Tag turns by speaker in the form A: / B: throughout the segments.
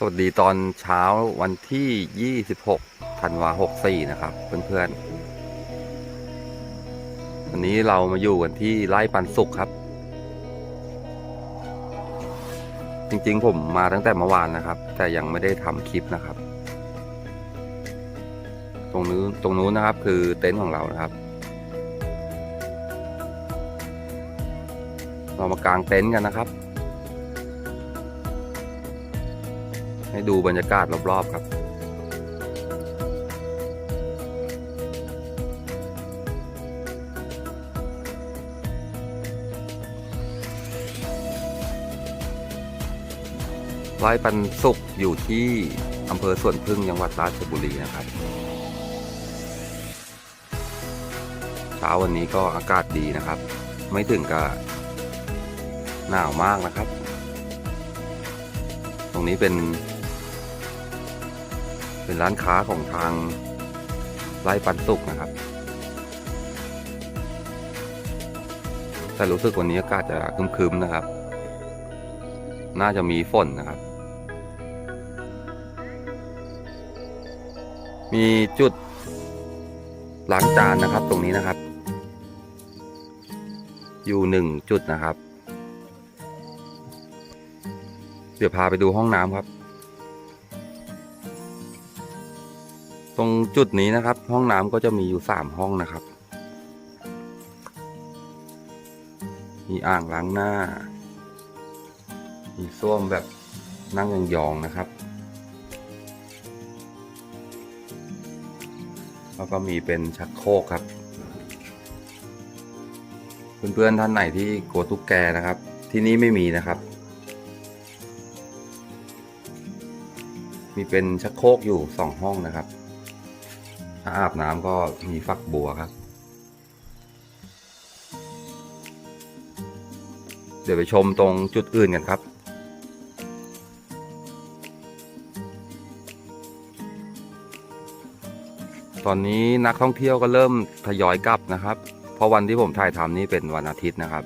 A: สวัสดีตอนเช้าวันที่ 26 ธันวา 64 นะครับ เพื่อนๆ วันนี้เรามาอยู่กันที่ไร่ปันสุขครับ จริงๆ ผมมาตั้งแต่เมื่อวานนะครับ แต่ยังไม่ได้ทำคลิปนะครับ ตรงนู้นตรงนู้นนะครับคือเต็นท์ของเรานะครับ เรามากางเต็นท์กันนะครับ ให้ดูบรรยากาศรอบๆครับไร่ปันสุขอยู่ที่อำเภอสวนพึ่งจังหวัดราชบุรีนะครับเช้าวันนี้ก็อากาศดีนะครับ ไม่ถึงกับหนาวมากนะครับ ตรงนี้เป็น เป็นร้านค้าของทางไร่ปันสุกนะครับ แต่รู้สึกวันนี้อากาศจะคึมๆนะครับ น่าจะมีฝนนะครับ มีจุดล้างจานนะครับตรงนี้นะครับ อยู่หนึ่งจุดนะครับ เดี๋ยวพาไปดูห้องน้ำครับ ตรงจุดนี้นะครับ ห้องน้ำก็จะมีอยู่สามห้องนะครับ มีอ่างล้างหน้า มีส้วมแบบนั่งยองๆนะครับ แล้วก็มีเป็นชักโครกครับ เพื่อนๆท่านไหนที่กลัวตุ๊กแกนะครับ ที่นี่ไม่มีนะครับ มีเป็นชักโครกอยู่สองห้องนะครับ ถ้าอาบน้ำก็มีฝักบัวครับ เดี๋ยวไปชมตรงจุดอื่นกันครับตอนนี้นักท่องเที่ยวก็เริ่มทยอยกลับนะครับ เพราะวันที่ผมถ่ายทำนี่เป็นวันอาทิตย์นะครับ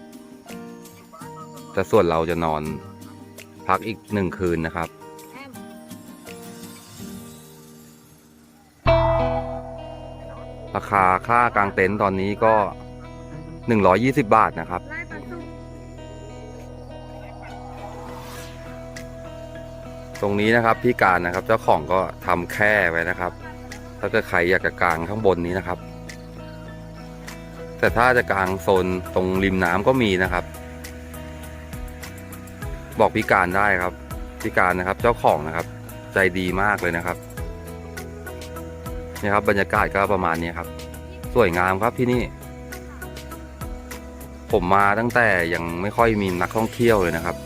A: แต่ส่วนเราจะนอนพักอีกหนึ่งคืนนะครับ ราคาค่ากางเต็นท์ตอนนี้ก็ 120 บาทนะครับ ตรงนี้นะครับพี่การนะครับ เจ้าของก็ทำแค่ไว้นะครับ ถ้าเกิดใครอยากจะกางข้างบนนี้นะครับ แต่ถ้าจะกางโซนตรงริมน้ำก็มีนะครับ บอกพี่การได้ครับพี่การนะครับ เจ้าของนะครับ ใจดีมากเลยนะครับ นี่ครับบรรยากาศก็ประมาณนี้ครับ สวยงามครับที่นี่ ผมมาตั้งแต่ยังไม่ค่อยมีนักท่องเที่ยวเลยนะครับ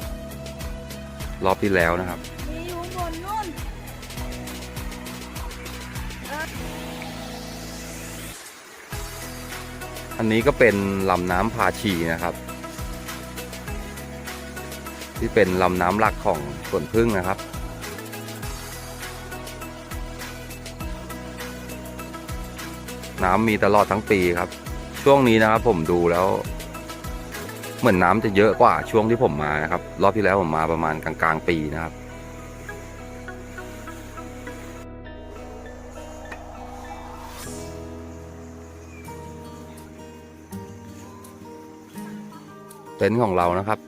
A: รอบที่แล้วนะครับ
B: มีอยู่บนนู่น
A: อันนี้ก็เป็นลำน้ำพาชีนะครับ ที่เป็นลำน้ำหลักของสวนพึ่งนะครับ น้ำมีตลอดทั้งปีครับ ช่วงนี้นะครับผมดูแล้ว เหมือนน้ำจะเยอะกว่าช่วงที่ผมมานะครับ รอบที่แล้วผมมาประมาณกลางๆปีนะครับเต็นท์ของเรานะครับ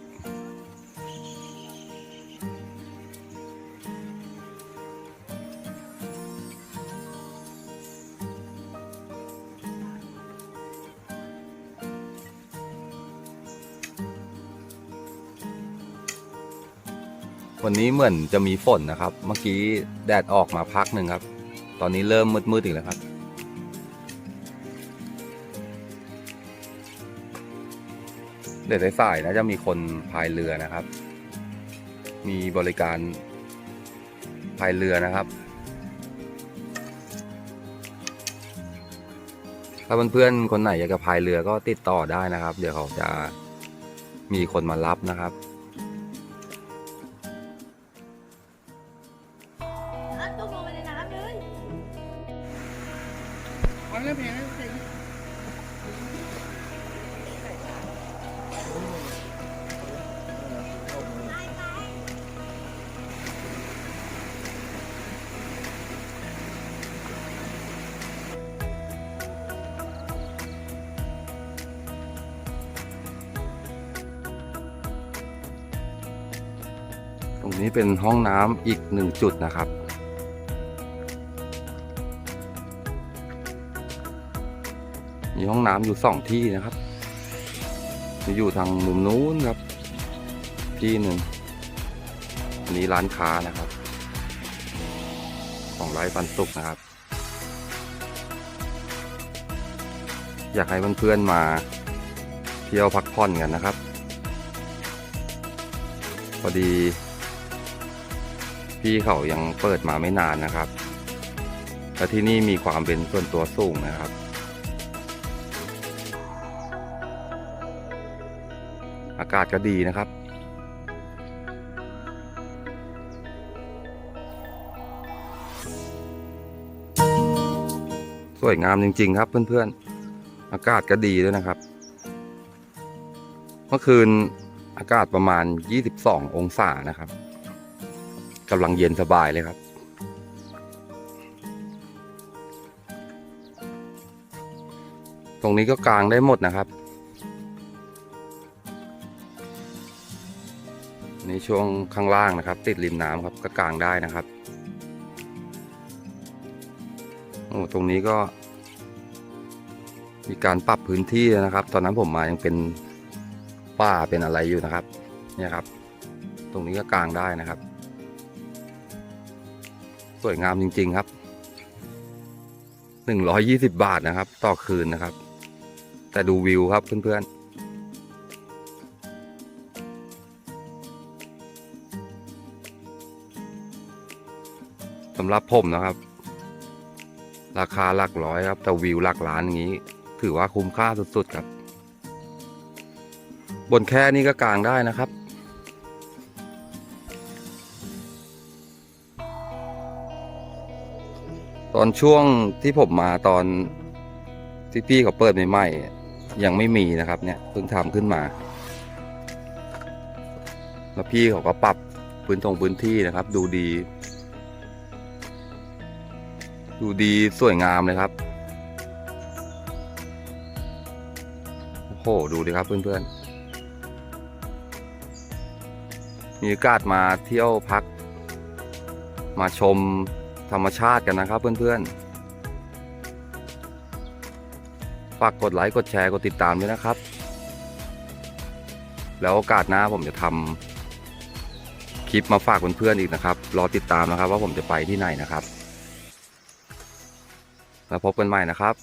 A: วันนี้เหมือนจะมีฝนนะครับ เมื่อกี้แดดออกมาพักหนึ่งครับ ตอนนี้เริ่มมืดๆอีกแล้วครับ เดี๋ยวสายๆนะจะมีคนพายเรือนะครับ มีบริการพายเรือนะครับถ้าเพื่อนๆคนไหนอยากจะพายเรือก็ติดต่อได้นะครับ เดี๋ยวเขาจะมีคนมารับนะครับ
B: มัเริ่
C: มแพล้ว
A: รงนี้เป็นห้องน้ำอีกหนึ่งจุดนะครับ มีห้องน้ำอยู่สองที่นะครับมีอยู่ทางมุมนู้นครับ ที่หนึ่งนนี้ร้านค้านะครับ ของไร้ปันสุกนะครับ อยากให้เพื่อนๆมาเที่ยวพักผ่อนกันนะครับ พอดี พี่เขายังเปิดมาไม่นานนะครับและที่นี่มีความเป็นส่วนตัวสูงนะครับากาศก็ดีนะครับ สวยงามจริง ๆ ครับเพื่อนๆ อากาศก็ดีด้วยนะครับ เมื่อคืนอากาศประมาณ 22 องศานะครับกำลังเย็นสบายเลยครับตรงนี้ก็กางได้หมดนะครับ นี่ช่วงข้างล่างนะครับ ติดริมน้ำครับก็กางได้นะครับโอ้ตรงนี้ก็ มีการปรับพื้นที่นะครับ ตอนนั้นผมมายังเป็นป่าเป็นอะไรอยู่นะครับ เนี่ยครับ ตรงนี้ก็กางได้นะครับ สวยงามจริง ๆครับหนึ่งร้อยยี่สิบบาทนะครับ ต่อคืนนะครับ แต่ดูวิวครับเพื่อนๆำหรับผมนะครับ ราคาหลักร้อยครับแต่วิวหลักล้านอย่างนี้ ถือว่าคุ้มค่าสุดๆครับ บนแค่นี้ก็กางได้นะครับตอนช่วงที่ผมมาตอนที่พี่เขาเปิดใหม่ๆยังไม่มีนะครับ เนี่ยเพิ่งทำขึ้นมา แล้วพี่เขาก็ปรับพื้นตรงพื้นที่นะครับ ดูดี ดูดีสวยงามเลยครับ โอ้โห ดูดิครับเพื่อนๆ มีโอกาสมาเที่ยวพัก มาชมธรรมชาติกันนะครับเพื่อนๆ ฝากกดไลค์ กดแชร์ กดติดตามด้วยนะครับ แล้วโอกาสหน้าผมจะทำคลิปมาฝากเพื่อนๆอีกนะครับ รอติดตามนะครับว่าผมจะไปที่ไหนนะครับ แล้วพบกันใหม่นะครับ